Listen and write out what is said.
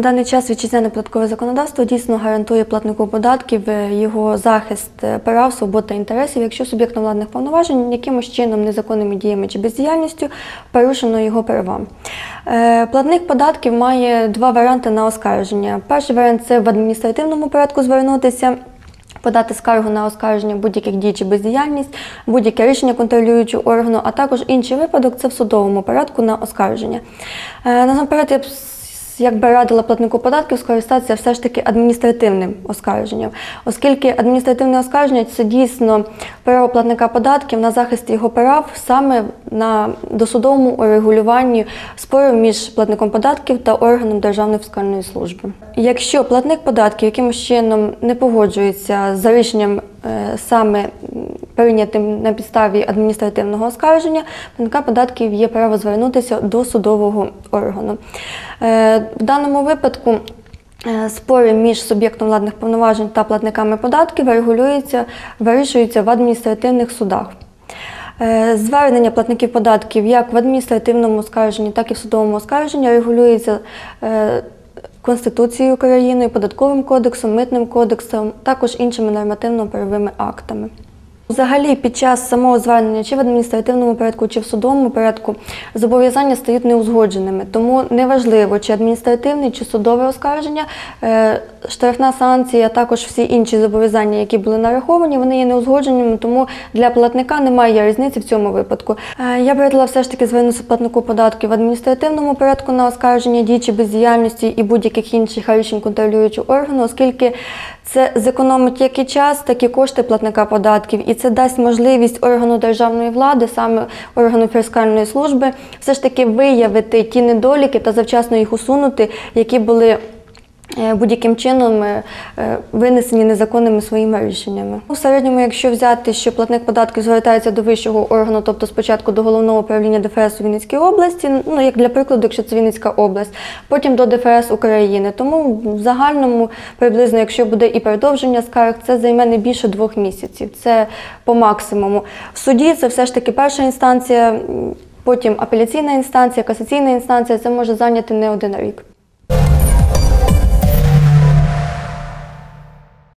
На даний час вітчизняне податкове законодавство дійсно гарантує платнику податків е, його захист е, прав, свобод та інтересів, якщо суб'єктом владних повноважень якимось чином незаконними діями чи бездіяльністю порушено його права. Е, Платник податків має два варіанти на оскарження. Перший варіант це в адміністративному порядку звернутися. Подати скаргу на оскарження будь-яких дій чи бездіяльність, будь-яке рішення контролюючого органу, а також інший випадок це в судовому порядку на оскарження. Насамперед, я б с- якби радила платнику податків скористатися все ж таки адміністративним оскарженням, оскільки адміністративне оскарження це дійсно право платника податків на захист його прав саме на досудовому урегулюванні спорів між платником податків та органом Державної фіскальної служби. Якщо платник податків якимось чином не погоджується за рішенням е, саме прийнятим на підставі адміністративного оскарження, платника податків є право звернутися до судового органу. Е, В даному випадку е, спори між суб'єктом владних повноважень та платниками податків регулюються, вирішуються в адміністративних судах. Е, Звернення платників податків як в адміністративному оскарженні, так і в судовому оскарженні регулюється Конституцією України, податковим кодексом, митним кодексом, також іншими нормативно-правовими актами. Взагалі, під час самого звернення, чи в адміністративному порядку, чи в судовому порядку, зобов'язання стають неузгодженими. Тому неважливо, чи адміністративне, чи судове оскарження, е, штрафна санкція, а також всі інші зобов'язання, які були нараховані, вони є неузгодженими, тому для платника немає різниці в цьому випадку. Е, Я б радила все ж таки звернутися платнику податків в адміністративному порядку на оскарження дій чи бездіяльності і будь-яких інших рішень контролюючого органу, оскільки це зекономить як і час, так і кошти платника податків, і це дасть можливість органу державної влади, саме органу фіскальної служби, все ж таки виявити ті недоліки та завчасно їх усунути, які були будь-яким чином е, е, винесені незаконними своїми рішеннями. У середньому, якщо взяти, що платник податків звертається до вищого органу, тобто спочатку до головного управління ДФС у Вінницькій області, ну як для прикладу, якщо це Вінницька область, потім до ДФС України. Тому в загальному приблизно, якщо буде і продовження скарг, це займе не більше двох місяців. Це по максимуму. В суді це все ж таки перша інстанція, потім апеляційна інстанція, касаційна інстанція. Це може зайняти не один рік.